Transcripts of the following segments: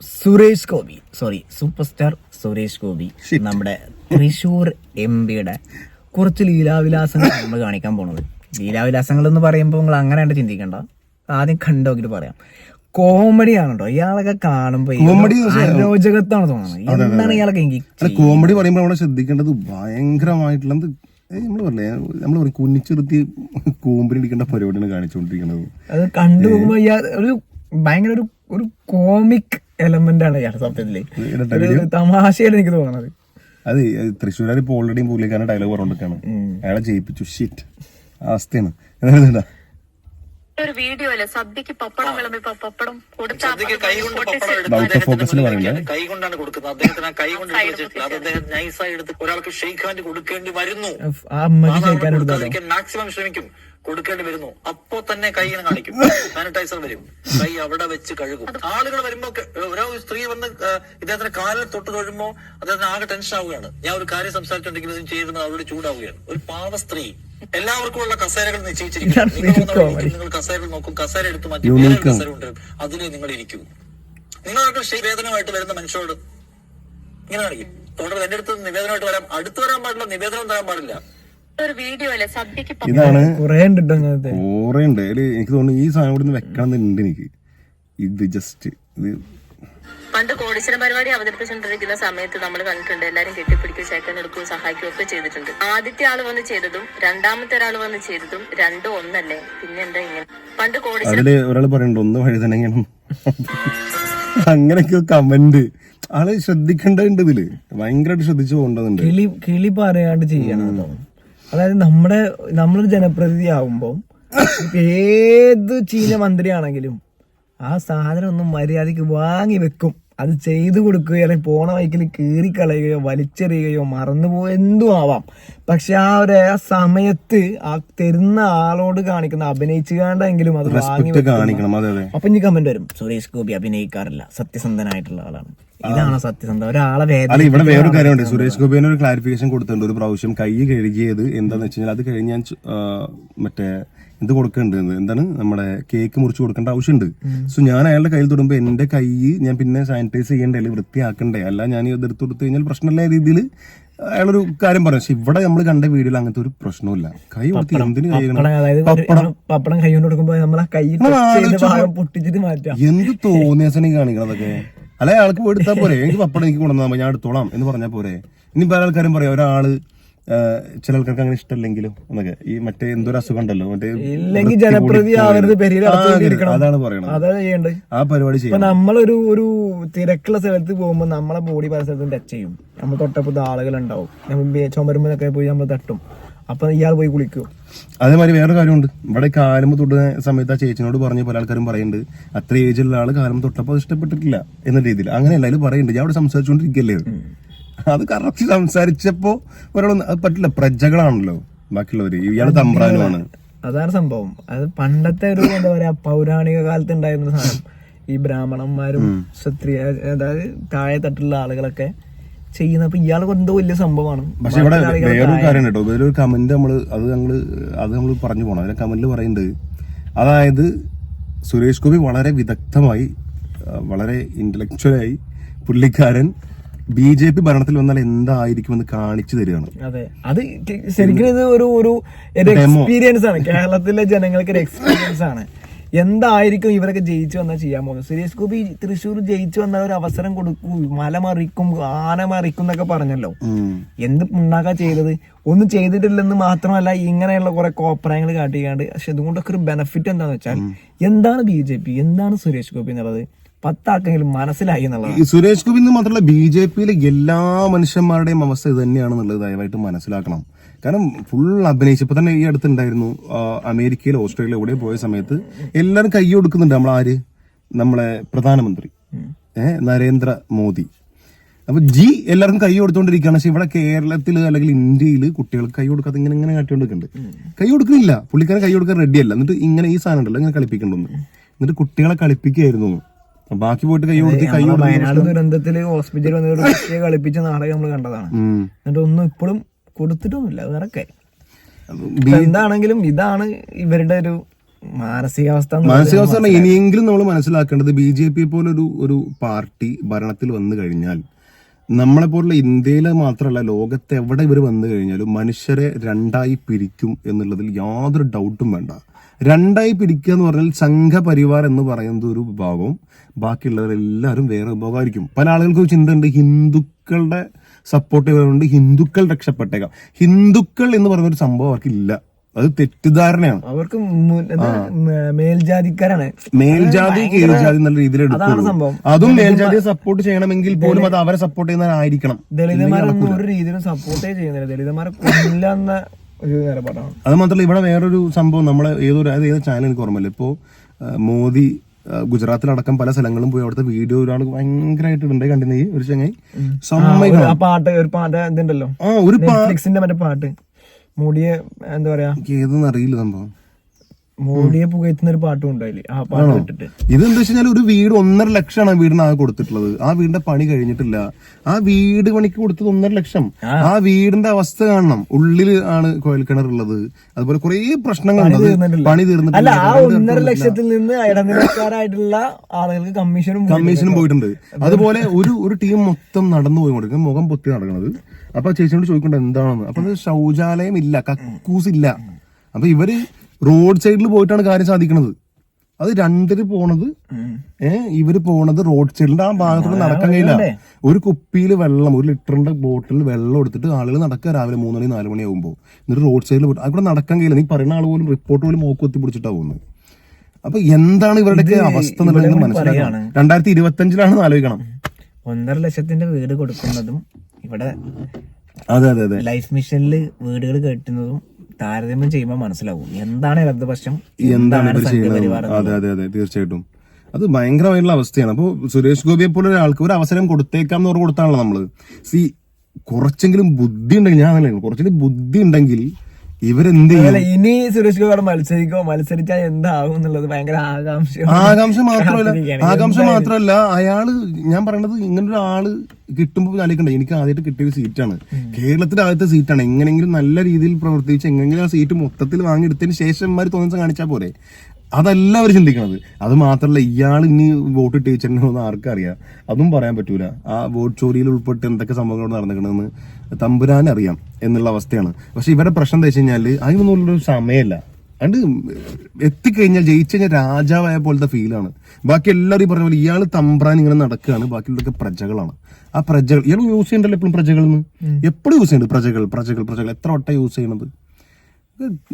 Suresh Gopi. Sorry super star Suresh Gopi നമ്മുടെ Thrissur M പിയുടെ കുറച്ച് ലീലാവിലാസങ്ങൾ നമ്മൾ കാണിക്കാൻ പോണത്. ലീലാവിലാസങ്ങൾ എന്ന് പറയുമ്പോൾ നിങ്ങൾ അങ്ങനെ ആയിട്ട് ചിന്തിക്കണ്ട. ആദ്യം കണ്ടോക്കിട്ട് പറയാം. കോമഡി ആണോ ഇയാളൊക്കെ കാണുമ്പോ അരോചകത്താണ് തോന്നുന്നത്. എന്താണ് ഇയാളൊക്കെ എനിക്ക് കോമഡി പറയുമ്പോൾ നമ്മൾ ശ്രദ്ധിക്കേണ്ടത് ഭയങ്കരമായിട്ടുള്ള നമ്മൾ പറയേ നമ്മൾ പറയും കുഞ്ഞിച്ചെറുത്തി പരിപാടിയാണ് കാണിച്ചുകൊണ്ടിരിക്കുന്നത്. അത് കണ്ടു പോകുമ്പോ ഇയാൾ ഒരു ഭയങ്കര ഒരു ഒരു കോമിക് എലമെന്റ് ആണ് ഇയാൾ സത്യത്തിൽ. ഒരു തമാശയിൽ എനിക്ക് തോന്നുന്നത് അത് തൃശ്ശൂരാർ ഇപ്പോൾ ഓൾറെഡി പുള്ളിക്കാരൻ ഡയലോഗ് പറഞ്ഞിരിക്കാണ്. അയാളെ ജയിപ്പിച്ചു. ഷിറ്റ് അവസ്ഥയാണ്. എന്താ ഒരു വീഡിയോ അല്ലേ. സദ്യക്ക് പപ്പടം പപ്പടം കൈ കൊണ്ടാണ് കൊടുക്കുന്നത്. അദ്ദേഹത്തിന് ആ കൈ കൊണ്ട് അത് അദ്ദേഹം നൈസായി എടുത്ത് ഒരാൾക്ക് ഹാൻഡ് കൊടുക്കേണ്ടി വരുന്നു. മാക്സിമം ശ്രമിക്കും. കൊടുക്കേണ്ടി വരുന്നു. അപ്പോ തന്നെ കൈ ഇങ്ങനെ കാണിക്കും. സാനിറ്റൈസർ വരും. കൈ അവിടെ വെച്ച് കഴുകും. ആളുകൾ വരുമ്പോ ഓരോ സ്ത്രീ വന്ന് ഇദ്ദേഹത്തിന്റെ കാലിൽ തൊട്ട് തൊഴുമ്പോ അദ്ദേഹത്തിന് ആകെ ടെൻഷൻ ആവുകയാണ്. ഞാൻ ഒരു കാര്യം സംസാരിച്ചുകൊണ്ടിരിക്കുന്നത് ചെയ്യുന്നത് അവരോട് ചൂടാവുകയാണ്. ഒരു പാവ സ്ത്രീ. എല്ലാവർക്കും ഉള്ള കസേരകൾ നിശ്ചയിച്ചിരിക്കും നിങ്ങൾ കസേരകൾ നോക്കും. കസേര എടുത്ത് മാറ്റി വേറെ കസേര ഉണ്ട് അതിന് നിങ്ങൾ ഇരിക്കൂ. നിങ്ങൾക്ക് ശ്രീവേദനമായിട്ട് വരുന്ന മനുഷ്യരോട് ഇങ്ങനെ കാണിക്കും. തുടർന്ന് എന്റെ അടുത്ത് നിവേദനമായിട്ട് വരാം. അടുത്ത് വരാൻ പാടില്ല നിവേദനം തരാൻ പാടില്ല. ഒരു വീഡിയോ അല്ലേ? സദ്യക്ക് പപ്പടം ഇതാണ് കുറെ ഉണ്ട്. അതിൽ എനിക്ക് തോന്നുന്നു ഈ സാധനം ഇവിടെ നിന്ന് വെക്കണം എന്നുണ്ട് എനിക്ക്. ഇത് ജസ്റ്റ് ഇത് പണ്ട് കോടീശ്വര പരിപാടി അവതരിപ്പിച്ചുകൊണ്ടിരിക്കുന്ന സമയത്ത് നമ്മൾ കണ്ടിട്ടുണ്ട് എല്ലാരും കെട്ടിപ്പിടിക്കും ചേക്കൻ എടുക്കുകയും സഹായിക്കുകയും ഒക്കെ ചെയ്തിട്ടുണ്ട്. ആദ്യത്തെ ആൾ വന്ന് ചെയ്തതും രണ്ടാമത്തെ ഒരാൾ വന്ന് ചെയ്തതും രണ്ടും ഒന്നല്ലേ? പിന്നെ എന്താ ഇങ്ങനെ? പണ്ട് കോടീശ്വര അതിൽ ഒരാൾ പറയുന്നുണ്ട് ഒന്ന് വഴി തന്നെ അങ്ങനെയൊക്കെ കമന്റ്. ആൾ ശ്രദ്ധിക്കേണ്ടതുണ്ട് ഇതിൽ. ഭയങ്കരമായിട്ട് ശ്രദ്ധിച്ചു പോകേണ്ടതുണ്ട്. കിളി കിളി പറയാണ്ട് ചെയ്യണം അതായത് നമ്മുടെ നമ്മളൊരു ജനപ്രതിനിധി ആകുമ്പോൾ ഏത് ചീന മന്ത്രിയാണെങ്കിലും ആ സാധനം ഒന്നും മര്യാദയ്ക്ക് വാങ്ങി വെക്കും. അത് ചെയ്തു കൊടുക്കുകയോ അല്ലെങ്കിൽ പോണ വൈക്കിൽ കീറിക്കളയുകയോ വലിച്ചെറിയുകയോ മറന്നുപോയോ എന്തും ആവാം. പക്ഷെ ആ ഒരു ആ സമയത്ത് ആ തരുന്ന ആളോട് കാണിക്കുന്ന അഭിനയിച്ചുകാണ്ടെങ്കിലും അത് വാങ്ങി കാണിക്കണം. അപ്പൊ ഇനി കമന്റ് വരും. സുരേഷ് ഗോപി അഭിനയിക്കാറില്ല. സത്യസന്ധനായിട്ടുള്ള ആളാണ്. ഇതാണ് സത്യസന്ധ ഒരാളെ അല്ല ഇവിടെ വേറൊരു കാര്യമുണ്ട്. സുരേഷ് ഗോപിന് ഒരു ക്ലാരിഫിക്കേഷൻ കൊടുത്തിട്ടുണ്ട്. ഒരു പ്രാവശ്യം കൈ കഴുകിയത് എന്താന്ന് വെച്ച് കഴിഞ്ഞാൽ അത് കഴിഞ്ഞ് ഞാൻ മറ്റേ എന്ത് കൊടുക്കേണ്ടത് എന്താണ്? നമ്മുടെ കേക്ക് മുറിച്ച് കൊടുക്കേണ്ട ആവശ്യമുണ്ട്. സോ ഞാൻ അയാളുടെ കയ്യിൽ തൊടുമ്പോൾ എന്റെ കൈ ഞാൻ പിന്നെ സാനിറ്റൈസ് ചെയ്യണ്ടേ? അല്ലെങ്കിൽ വൃത്തിയാക്കണ്ടേ? അല്ല ഞാൻ ഇത് എടുത്ത് കൊടുത്തു കഴിഞ്ഞാൽ പ്രശ്നമില്ല രീതിയിൽ അയാളൊരു കാര്യം പറഞ്ഞു. പക്ഷെ ഇവിടെ നമ്മൾ കണ്ട വീഡിയോയിൽ അങ്ങനത്തെ ഒരു പ്രശ്നമില്ല കൈ കൊടുത്ത് എന്തിനു പപ്പടം കൈ കൊണ്ട് കൊടുക്കുമ്പോൾ കൈ പൊട്ടിച്ചിട്ട് മാറ്റാം. എന്ത് തോന്നിയസനെ കാണിക്കണതൊക്കെ അല്ലെ ആൾക്ക് പോയി എടുത്താൽ പോരെ. എനിക്ക് പപ്പടം എനിക്ക് കൊണ്ടുവന്നാൽ ഞാൻ എടുത്തോളാം എന്ന് പറഞ്ഞാൽ പോരെ. ഇനി പല ആൾക്കാരും പറയാം ഒരാൾ ചില ആൾക്കാർക്ക് അങ്ങനെ ഇഷ്ടമല്ലെങ്കിലും എന്നൊക്കെ. ഈ മറ്റേ എന്തൊരു അസുഖം ഉണ്ടല്ലോ മറ്റേ ഇല്ലെങ്കിൽ ജനപ്രതി ആവരുത് അതാണ് പറയുന്നത് ആ പരിപാടി ചെയ്യും നമ്മളൊരു ഒരു തിരക്കുള്ള സ്ഥലത്ത് പോകുമ്പോ നമ്മളെ ബോഡി പല സ്ഥലത്തും ടച്ച് ചെയ്യും. നമ്മൾ തൊട്ടപ്പുറത്ത് ആളുകൾ ഉണ്ടാവും നമ്മൾ ചുമരുമ്പൊക്കെ പോയി നമ്മൾ തട്ടും. അപ്പൊ ഇയാൾ പോയി കുളിക്കും. അതേമാതിരി വേറെ കാര്യമുണ്ട്. ഇവിടെ കാലം തൊട്ടുന്ന സമയത്ത് ആ ചേച്ചിനോട് പറഞ്ഞ് പല ആൾക്കാരും പറയുന്നുണ്ട് അത്ര ഏജിലുള്ള ആൾ കാലം തൊട്ടപ്പോൾ അത് ഇഷ്ടപ്പെട്ടിട്ടില്ല എന്ന രീതിയിൽ. അങ്ങനെ എല്ലാവരും പറയുന്നുണ്ട്. ഞാൻ അവിടെ സംസാരിച്ചുകൊണ്ടിരിക്കല്ലേ അത് കറക്റ്റ് സംസാരിച്ചപ്പോ ഒരാൾ അത് പറ്റില്ല. പ്രജകളാണല്ലോ ബാക്കിയുള്ളവര്. ഇയാൾ തമ്പ്രാനുമാണ്. അതാണ് സംഭവം. അത് പണ്ടത്തെ ഒരു എന്താ പറയാ പൗരാണിക കാലത്ത് ഉണ്ടായിരുന്ന സാധനം. ഈ ബ്രാഹ്മണന്മാരും ക്ഷത്രിയ അതായത് താഴെ തട്ടുള്ള ആളുകളൊക്കെ ചെയ്യുന്ന അപ്പൊ എന്തോ വലിയ സംഭവമാണ്. പക്ഷെ ഇവിടെ വേറൊരു കാര്യം കേട്ടോ. വേറൊരു കമന്റ് നമ്മൾ അത് ഞങ്ങൾ അത് നമ്മൾ പറഞ്ഞു പോണം. അതിലെ കമന്റിൽ പറയുന്നുണ്ട് അതായത് സുരേഷ് ഗോപി വളരെ വിദഗ്ധമായി വളരെ ഇന്റലക്ച്വലായി പുള്ളിക്കാരൻ ബി ജെ പി ഭരണത്തിൽ വന്നാൽ എന്തായിരിക്കുമെന്ന് കാണിച്ചു തരികയാണ്. അതെ. അത് ശരിക്കും ഇത് ഒരു ഒരു എക്സ്പീരിയൻസ് ആണ്. കേരളത്തിലെ ജനങ്ങൾക്ക് ഒരു എക്സ്പീരിയൻസ് ആണ്. എന്തായിരിക്കും ഇവരൊക്കെ ജയിച്ചു വന്നാൽ ചെയ്യാൻ പോകുന്നത്? സുരേഷ് ഗോപി തൃശ്ശൂർ ജയിച്ചു വന്നാൽ ഒരു അവസരം കൊടുക്കൂ മല മറിക്കും ആന മറിക്കും എന്നൊക്കെ പറഞ്ഞല്ലോ. എന്ത് ഉണ്ടാക്കാ ചെയ്തത്? ഒന്നും ചെയ്തിട്ടില്ലെന്ന് മാത്രമല്ല ഇങ്ങനെയുള്ള കുറെ കോപ്രായങ്ങൾ കാട്ടിക്കാണ്ട് പക്ഷെ ഇതുകൊണ്ടൊക്കെ ഒരു ബെനഫിറ്റ് എന്താന്ന് വെച്ചാൽ എന്താണ് ബി ജെ പി? എന്താണ് സുരേഷ് ഗോപി എന്നുള്ളത് പത്താക്കെങ്കിലും മനസ്സിലായി എന്നുള്ളത്. സുരേഷ് ഗോപി എന്ന് മാത്രമല്ല ബി ജെ പിയിലെ എല്ലാ മനുഷ്യന്മാരുടെയും അവസ്ഥ ഇത് തന്നെയാണെന്നുള്ളത് ദയവായിട്ട് മനസ്സിലാക്കണം. കാരണം ഫുൾ അഭിനയിച്ചു ഇപ്പൊ തന്നെ ഈ അടുത്തുണ്ടായിരുന്നു അമേരിക്കയിൽ ഓസ്ട്രേലിയ എവിടെ പോയ സമയത്ത് എല്ലാവരും കൈ കൊടുക്കുന്നുണ്ട് ആര്? നമ്മളെ പ്രധാനമന്ത്രി ഏഹ് നരേന്ദ്ര മോദി. അപ്പൊ ജി എല്ലാവർക്കും കൈ കൊടുത്തോണ്ടിരിക്കുകയാണ്. പക്ഷെ ഇവിടെ കേരളത്തിൽ അല്ലെങ്കിൽ ഇന്ത്യയിൽ കുട്ടികൾക്ക് കൈ കൊടുക്കാതെ ഇങ്ങനെ ഇങ്ങനെ കാട്ടിക്കൊണ്ടിരിക്കുന്നുണ്ട്. കൈ കൊടുക്കുന്നില്ല. പുള്ളിക്കാരൻ കൈ കൊടുക്കാൻ റെഡിയല്ല എന്നിട്ട് ഇങ്ങനെ ഈ സാധനം ഉണ്ടല്ലോ ഇങ്ങനെ കളിപ്പിക്കണ്ടെന്ന് എന്നിട്ട് കുട്ടികളെ കളിപ്പിക്കുകയായിരുന്നു ബാക്കി പോയിട്ട് കൈ കൊടുത്ത് കൈ കൊടുക്കുന്നത് വയനാട് ദുരന്തത്തിൽ ഹോസ്പിറ്റലിൽ വന്നിട്ട് കളിപ്പിച്ച നാടകം നമ്മൾ കണ്ടതാണ്. എന്നിട്ട് ഒന്നും ഇപ്പോഴും കൊടുത്തിട്ടൊന്നുമില്ല വേറൊക്കെ. എന്താണെങ്കിലും ഇതാണ് ഇവരുടെ ഒരു മാനസികാവസ്ഥ മാനസികാവസ്ഥ ഇനിയെങ്കിലും നമ്മൾ മനസ്സിലാക്കേണ്ടത് ബി ജെ പി പോലൊരു ഒരു പാർട്ടി ഭരണത്തിൽ വന്നു കഴിഞ്ഞാൽ നമ്മളെ പോലുള്ള ഇന്ത്യയിലെ മാത്രമല്ല ലോകത്തെ എവിടെ ഇവർ വന്നു കഴിഞ്ഞാലും മനുഷ്യരെ രണ്ടായി പിരിക്കും എന്നുള്ളതിൽ യാതൊരു ഡൗട്ടും വേണ്ട. രണ്ടായി പിരിക്കുക എന്ന് പറഞ്ഞാൽ സംഘപരിവാർ എന്ന് പറയുന്ന ഒരു വിഭാഗവും ബാക്കിയുള്ളവരെല്ലാവരും വേറെ വിഭാഗമായിരിക്കും. പല ആളുകൾക്കും ചിന്തയുണ്ട് ഹിന്ദുക്കളുടെ സപ്പോർട്ട് ചെയ്തതുകൊണ്ട് ഹിന്ദുക്കൾ രക്ഷപ്പെട്ടേക്കാം. ഹിന്ദുക്കൾ എന്ന് പറയുന്ന ഒരു സംഭവം അവർക്കില്ല. അത് തെറ്റിദ്ധാരണയാണ്. അവർക്ക് മേൽജാതിക്കാരാണ്. മേൽജാതി കീഴ്ജാതി നല്ല രീതിയിൽ സംഭവം. അതും മേൽജാതിയെ സപ്പോർട്ട് ചെയ്യണമെങ്കിൽ പോലും അത് അവരെ സപ്പോർട്ട് ചെയ്യുന്നവരായിരിക്കണം. ദളിതന്മാരൊന്നും ഒരു രീതിയിലും സപ്പോർട്ടേ ചെയ്യുന്നില്ല. ദളിതന്മാരെ ഒരു നിലപാടാണ്. അത് മാത്രമല്ല ഇവിടെ വേറൊരു സംഭവം നമ്മളെ ഏതൊരു അതായത് ഏത് ചാനൽ എനിക്ക് ഓർമ്മയില്ല. ഇപ്പോ മോദി ഗുജറാത്തിലടക്കം പല സ്ഥലങ്ങളും പോയി അവിടുത്തെ വീഡിയോ ഒരാൾ ഭയങ്കരമായിട്ട് ഉണ്ടായി കണ്ടിരുന്ന? ഒരു ചങ്ങായി. പാട്ട് ഒരു പാട്ട് ഇതുണ്ടല്ലോ. ആ ഒരു മറ്റേ പാട്ട്. മൂടിയെ എന്താ പറയാ? എനിക്ക് ഏതെന്ന് അറിയില്ല സംഭവം. മൂടിയെ പുകയത്തുന്ന ഒരു പാട്ടും ഉണ്ടായില്ലേ ആ പാട്ട് കേട്ടിട്ട്. ഇതെന്താ വെച്ചാൽ ഒരു വീട് ഒന്നര ലക്ഷമാണ് വീടിന് ആകെ കൊടുത്തിട്ടുള്ളത്. ആ വീടിന്റെ പണി കഴിഞ്ഞിട്ടില്ല. ആ വീട് പണിക്ക് കൊടുത്തത് ഒന്നര ലക്ഷം. ആ. വീടിന്റെ അവസ്ഥ കാണണം. ഉള്ളിൽ ആണ് കോയൽക്കിണർ ഉള്ളത് അതുപോലെ കുറെ പ്രശ്നങ്ങളുണ്ട് തീർന്നിട്ടില്ല. പണി തീർന്നിട്ടില്ല. ആ ഒന്നര ലക്ഷത്തിൽ നിന്ന് ഇടനിലക്കാരായിട്ടുള്ള ആളുകൾക്ക് കമ്മീഷനും കമ്മീഷനും പോയിട്ടുണ്ട്. അതുപോലെ ഒരു ഒരു ടീം മൊത്തം നടന്നു പോയി കൊടുക്കും മുഖം പൊത്തി നടക്കുന്നത്. അപ്പൊ ചേച്ചിയോട് ചോദിക്കേണ്ടത് എന്താണെന്ന് അപ്പൊ ശൗചാലയം ഇല്ല കക്കൂസ് ഇല്ല. അപ്പൊ ഇവർ റോഡ് സൈഡിൽ പോയിട്ടാണ് കാര്യം സാധിക്കുന്നത് അത് രണ്ടര് പോണത് ഏഹ് ഇവർ പോണത് റോഡ് സൈഡിന്റെ ആ ഭാഗത്തോട് നടക്കാൻ കഴിയില്ല. ഒരു കുപ്പിയിൽ വെള്ളം ഒരു ലിറ്ററിന്റെ ബോട്ടിൽ വെള്ളം എടുത്തിട്ട് ആളുകൾ നടക്കുക രാവിലെ മൂന്ന് മണി നാല് മണി ആകുമ്പോൾ എന്നിട്ട് റോഡ് സൈഡിൽ പോയിട്ട് അവിടെ നടക്കാൻ കഴിയില്ല. നീ പറയുന്ന ആൾ പോലും റിപ്പോർട്ട് പോലും മോക്ക് എത്തിപ്പിടിച്ചിട്ടാ പിടിച്ചിട്ടാ പോകുന്നത് അപ്പൊ എന്താണ് ഇവരുടെയൊക്കെ അവസ്ഥ എന്നുള്ളത് മനസ്സിലാക്കണം. രണ്ടായിരത്തി ഇരുപത്തി അഞ്ചിലാണ് ആലോചിക്കണം. ഒന്നര ലക്ഷത്തിന്റെ വീട് കൊടുക്കുന്നതും ഇവിടെ അതെ അതെ അതെ. ലൈഫ് മിഷനിൽ വീടുകൾ കെട്ടുന്നതും താരതമ്യം ചെയ്യുമ്പോൾ മനസ്സിലാവും. എന്താണ് ഇടതുപക്ഷം എന്താണ് അതെ അതെ അതെ. തീർച്ചയായിട്ടും. അത് ഭയങ്കരമായിട്ടുള്ള അവസ്ഥയാണ്. അപ്പോൾ സുരേഷ് ഗോപിയെ പോലെ ഒരാൾക്ക് ഒരു അവസരം കൊടുത്തേക്കാം എന്ന് പറഞ്ഞ് കൊടുത്താണല്ലോ നമ്മൾ. സി കുറച്ചെങ്കിലും ബുദ്ധി ഉണ്ടെങ്കിൽ ഞാൻ അങ്ങനെ കുറച്ചെങ്കിലും ബുദ്ധി ഉണ്ടെങ്കിൽ ഇവരെന്ത് ഇനി സുരേഷ് ഗോപി മത്സരിക്കോ മത്സരിച്ചാൽ എന്താകും എന്നുള്ളത് ഭയങ്കര ആകാംക്ഷ ആകാംക്ഷ മാത്രമല്ല. ആകാംക്ഷ മാത്രമല്ല അയാൾ ഞാൻ പറയണത് ഇങ്ങനെ ഒരാൾ കിട്ടുമ്പോൾ ആലോചിക്കണ്ട. എനിക്ക് ആദ്യമായിട്ട് കിട്ടിയ സീറ്റാണ്. കേരളത്തിന്റെ ആദ്യത്തെ സീറ്റാണ്. എങ്ങനെങ്കിലും നല്ല രീതിയിൽ പ്രവർത്തിച്ച് എങ്ങനെങ്കിലും ആ സീറ്റ് മൊത്തത്തിൽ വാങ്ങിയെടുത്തതിന് ശേഷം ഇമാര് തോന്നുന്ന കാണിച്ചാൽ പോരെ. അതല്ല അവർ ചിന്തിക്കണത്. അത് മാത്രമല്ല ഇയാൾ ഇനി വോട്ട് ടീച്ചറിനോന്ന് ആർക്കറിയാം. അതും പറയാൻ പറ്റൂല. ആ വോട്ട് ചോരിയിൽ ഉൾപ്പെട്ട് എന്തൊക്കെ സംഭവങ്ങൾ നടന്നിക്കണമെന്ന് തമ്പുരാൻ അറിയാം എന്നുള്ള അവസ്ഥയാണ്. പക്ഷെ ഇവരുടെ പ്രശ്നം എന്താ വെച്ച് കഴിഞ്ഞാൽ അതിനൊന്നും ഒരു സമയമല്ല. അണ്ട് എത്തിക്കഴിഞ്ഞാൽ ജയിച്ചു കഴിഞ്ഞാൽ രാജാവായ പോലത്തെ ഫീലാണ് ബാക്കി എല്ലാവരും ഈ പറഞ്ഞ പോലെ ഇയാൾ തമ്പ്രാൻ ഇങ്ങനെ നടക്കുകയാണ്. ബാക്കിയുള്ളതൊക്കെ പ്രജകളാണ്. ആ പ്രജകൾ ഇയാൾ യൂസ് ചെയ്യണ്ടല്ലോ എപ്പോഴും പ്രജകൾ എപ്പോഴും യൂസ് ചെയ്യുന്നുണ്ട് പ്രജകൾ പ്രജകൾ പ്രജകൾ. എത്ര വട്ടം യൂസ് ചെയ്യണത്?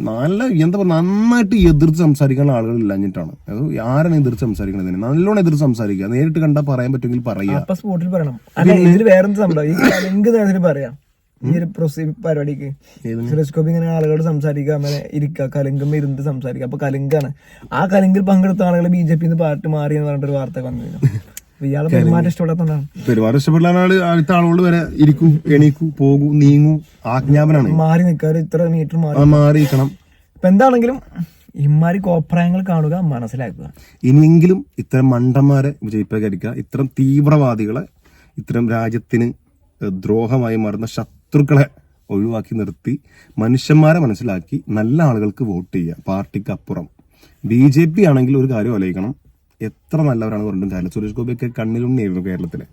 നല്ല എന്താ പറയുക നന്നായിട്ട് എതിർത്ത് സംസാരിക്കുന്ന ആളുകൾ ഇല്ലാഞ്ഞിട്ടാണ്. അത് ആരാണ് എതിർത്ത് സംസാരിക്കണത് നല്ലോണം എതിർത്ത് സംസാരിക്കുക. നേരിട്ട് കണ്ടാൽ പറയാൻ പറ്റുമെങ്കിൽ പറയാ സ്പോട്ടിൽ പറയണം. ഇതിൽ വേറെന്ത് സംഭവം? കലിങ്ക് പറയാം. ഈ ഒരു പ്രൊസീ പരിപാടിക്ക്. ടെലിസ്കോപ്പ് ഇങ്ങനെ ആളുകളോട് സംസാരിക്കുക അങ്ങനെ ഇരിക്കുക കലിങ്കുമ്പോ ഇരുന്ന് സംസാരിക്കുക. അപ്പൊ കലിങ്കാണ്. ആ കലങ്കിൽ പങ്കെടുത്ത ആളുകൾ ബി ജെ പി പാർട്ടി മാറി എന്ന് പറഞ്ഞിട്ട് ഒരു വാർത്ത വന്നിരുന്നു. ഇയാളെ പെരുമാറ്റം ഇഷ്ടപ്പെടാത്തോണ്ടാണ് ഇഷ്ടപ്പെടാൻ ആൾ അടുത്ത ആളോട് വരെ ഇരിക്കൂ എണീക്കൂ പോകൂ നീങ്ങൂ ആജ്ഞാപനാണ്. മാറി നിൽക്കാറ് ഇത്ര മീറ്റർ മാറി മാറിയിരിക്കണം. ഇപ്പൊ എന്താണെങ്കിലും ഇമാരി കോപ്രായങ്ങൾ കാണുക മനസ്സിലാക്കുക. ഇനിയെങ്കിലും ഇത്തരം മണ്ടന്മാരെ വിജയിപ്പിക്കാതിരിക്കുക. ഇത്തരം തീവ്രവാദികളെ ഇത്തരം രാജ്യത്തിന് ദ്രോഹമായി മാറുന്ന ശത്രുക്കളെ ഒഴിവാക്കി നിർത്തി മനുഷ്യന്മാരെ മനസ്സിലാക്കി നല്ല ആളുകൾക്ക് വോട്ട് ചെയ്യുക പാർട്ടിക്ക് അപ്പുറം. ബി ജെ പി ആണെങ്കിൽ ഒരു കാര്യം ആലോചിക്കണം. എത്ര നല്ലവരാണ് പറഞ്ഞിട്ടും കാരണം സുരേഷ് ഗോപിയൊക്കെ കണ്ണിലുണ്ണിയായിരുന്നു കേരളത്തിലെ.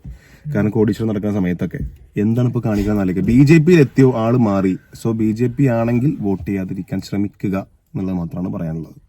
കാരണം കോടീശ്വരം നടക്കുന്ന സമയത്തൊക്കെ. എന്താണ് ഇപ്പൊ കാണിക്കുന്നത് ആലോചിക്കുക ബി ജെ പിയിൽ എത്തിയോ ആൾ മാറി. സോ ബി ജെ പി ആണെങ്കിൽ വോട്ട് ചെയ്യാതിരിക്കാൻ ശ്രമിക്കുക എന്നുള്ളത് മാത്രമാണ് പറയാനുള്ളത്.